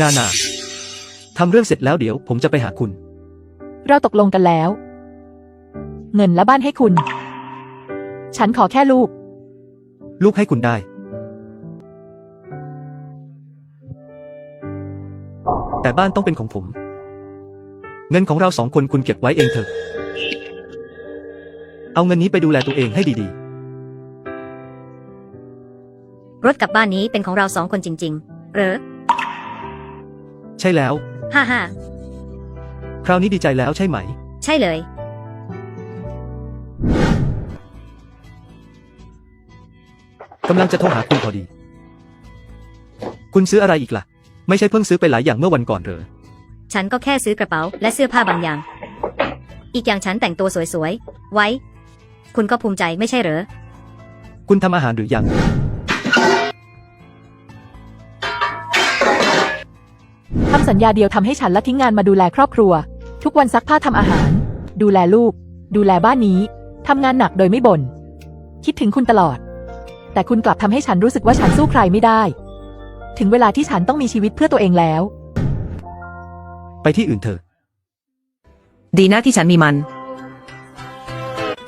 นานาทำเรื่องเสร็จแล้วเดี๋ยวผมจะไปหาคุณ เราตกลงกันแล้ว เงินและบ้านให้คุณ ฉันขอแค่ลูก ลูกให้คุณได้ แต่บ้านต้องเป็นของผม เงินของเราสองคนคุณเก็บไว้เองเถอะ เอาเงินนี้ไปดูแลตัวเองให้ดีรถกลับบ้านนี้เป็นของเราสองคนจริง ๆ เหรอๆ ใช่แล้ว ฮ่าฮ่าคราวนี้ดีใจแล้วใช่ไหม ใช่เลย กำลังจะโทรหาคุณพอดี คุณซื้ออะไรอีกล่ะ ไม่ใช่เพิ่งซื้อไปหลายอย่างเมื่อวันก่อนเหรอ ฉันก็แค่ซื้อกระเป๋า และเสื้อผ้าบางอย่าง อีกอย่างฉันแต่งตัวสวยๆ ไว้ คุณก็ภูมิใจไม่ใช่เหรอ คุณทำอาหารหรือยัง สัญญาเดียวทำให้ฉันละทิ้งงานมาดูแลครอบครัว ทุกวันซักผ้าทำอาหาร ดูแลลูก ดูแลบ้านนี้ทำงานหนักโดยไม่บน่นคิดถึงคุณตลอด แต่คุณกลับทำให้ฉันรู้สึกว่าฉันสู้ใครไม่ได้ ถึงเวลาที่ฉันต้องมีชีวิตเพื่อตัวเองแล้ว ไปที่อื่นเถอะ ดีนะที่ฉันมีมัน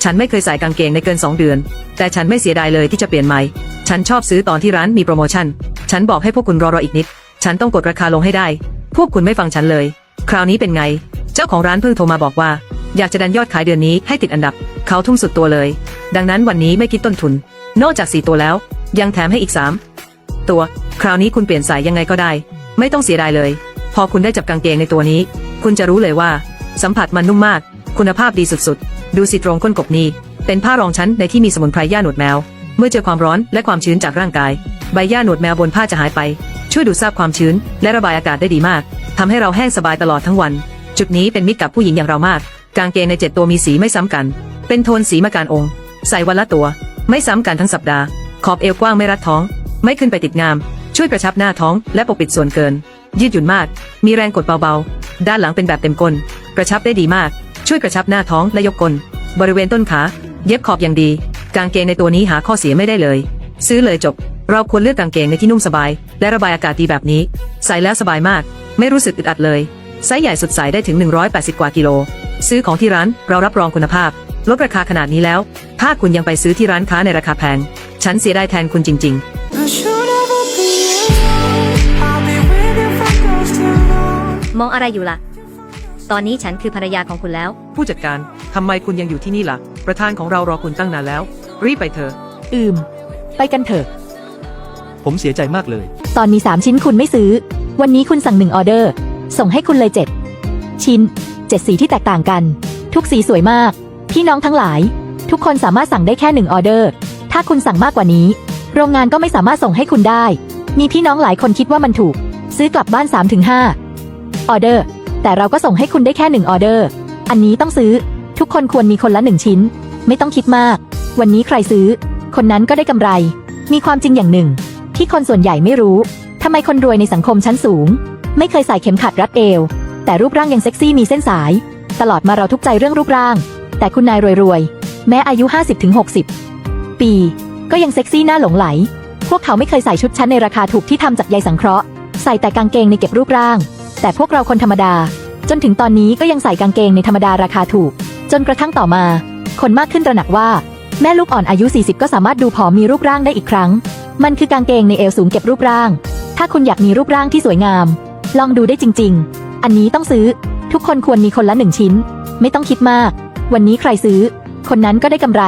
ฉันไม่เคยใส่กางเกงในเกินสองเดือน แต่ฉันไม่เสียดายเลยที่จะเปลี่ยนใหม่ฉันชอบซื้อตอนที่ร้านมีโปรโมชั่น ฉันบอกให้พวกคุณรอรออีกนิด ฉันต้องกดราคาลงให้ได้ พวกคุณไม่ฟังฉันเลย คราวนี้เป็นไง เจ้าของร้านเพิ่งโทรมาบอกว่า อยากจะดันยอดขายเดือนนี้ให้ติดอันดับ เขาทุ่มสุดตัวเลย ดังนั้นวันนี้ไม่คิดต้นทุน นอกจากสี่ตัวแล้ว ยังแถมให้อีกสามตัว คราวนี้คุณเปลี่ยนสายยังไงก็ได้ ไม่ต้องเสียดายเลย พอคุณได้จับกางเกงในตัวนี้ คุณจะรู้เลยว่า สัมผัสมันนุ่มมาก คุณภาพดีสุดๆ ดูสิตรงก้นกบนี้เป็นผ้ารองชั้นในที่มีสมุนไพรย่าหนวดแมว เมื่อเจอความร้อนและความชื้นจากร่างกาย ใบหญ้าหนวดแมวบนผ้าจะหายไป ช่วยดูดซับความชื้น และระบายอากาศได้ดีมากทำให้เราแห้งสบายตลอดทั้งวัน จุดนี้เป็นมิตรกับผู้หญิงอย่างเรามาก กางเกงในเจ็ดตัวมีสีไม่ซ้ำกัน เป็นโทนสีมะการองค์ ใส่วันละตัว ไม่ซ้ำกันทั้งสัปดาห์ ขอบเอวกว้างไม่รัดท้อง ไม่ขึ้นไปติดงาม ช่วยกระชับหน้าท้อง และปกปิดส่วนเกิน ยืดหยุ่นมาก มีแรงกดเบาๆ ด้านหลังเป็นแบบเต็มก้น กระชับได้ดีมาก ช่วยกระชับหน้าท้องและยกก้น บริเวณต้นขา เย็บขอบอย่างดี กางเกงในตัวนี้หาข้อเสียไม่ได้เลย ซื้อเลยจบ เราควรเลือกกางเกงในที่นุ่มสบาย และระบายอากาศดีแบบนี้ ใส่แล้วสบายมาก ไม่รู้สึกอึดอัดเลยไซส์ใหญ่สุดใส่ได้ถึง 180 กว่ากิโล ซื้อของที่ร้านเรารับรองคุณภาพ ลดราคาขนาดนี้แล้ว ถ้าคุณยังไปซื้อที่ร้านค้าในราคาแพง ฉันเสียดายแทนคุณจริงๆ I should never be alone. I'll be with you for close to long. มองอะไรอยู่ล่ะ ตอนนี้ฉันคือภรรยาของคุณแล้ว ผู้จัดการทำไมคุณยังอยู่ที่นี่ล่ะ ประธานของเรารอคุณตั้งนานแล้ว รีบไปเถอะ อืม ไปกันเถอะ ผมเสียใจมากเลย ตอนนี้3ชิ้นคุณไม่ซื้อ วันนี้คุณสั่งหนึ่งออเดอร์ ส่งให้คุณเลย 7 ชิ้น 7 สีที่แตกต่างกัน ทุกสีสวยมาก พี่น้องทั้งหลาย ทุกคนสามารถสั่งได้แค่หนึ่งออเดอร์ ถ้าคุณสั่งมากกว่านี้ โรงงานก็ไม่สามารถส่งให้คุณได้ มีพี่น้องหลายคนคิดว่ามันถูก ซื้อกลับบ้าน 3-5 ออเดอร์ แต่เราก็ส่งให้คุณได้แค่หนึ่งออเดอร์ อันนี้ต้องซื้อ ทุกคนควรมีคนละหนึ่งชิ้น ไม่ต้องคิดมาก วันนี้ใครซื้อ คนนั้นก็ได้กำไร มีความจริงอย่างหนึ่ง ที่คนส่วนใหญ่ไม่รู้ทำไมคนรวยในสังคมชั้นสูง ไม่เคยใส่เข็มขัดรัดเอว แต่รูปร่างยังเซ็กซี่มีเส้นสาย ตลอดมาเราทุกใจเรื่องรูปร่าง แต่คุณนายรวยๆ แม้อายุ 50-60 ปี ก็ยังเซ็กซี่หน้าหลงไหล พวกเขาไม่เคยใส่ชุดชั้นในราคาถูกที่ทำจากใยสังเคราะห์ ใส่แต่กางเกงในเก็บรูปร่าง แต่พวกเราคนธรรมดา จนถึงตอนนี้ก็ยังใส่กางเกงในธรรมดาราคาถูก จนกระทั่งต่อมา คนมากขึ้นตระหนักว่า แม่ลูกอ่อนอายุ 40 ก็สามารถดูผอมมีรูปร่างได้อีกครั้ง มันคือกางเกงในเอวสูงเก็บรูปร่าง ถ้าคุณอยากมีรูปร่างที่สวยงาม ลองดูได้จริง ๆ อันนี้ต้องซื้อ ทุกคนควรมีคนละหนึ่งชิ้น ไม่ต้องคิดมาก วันนี้ใครซื้อ คนนั้นก็ได้กำไร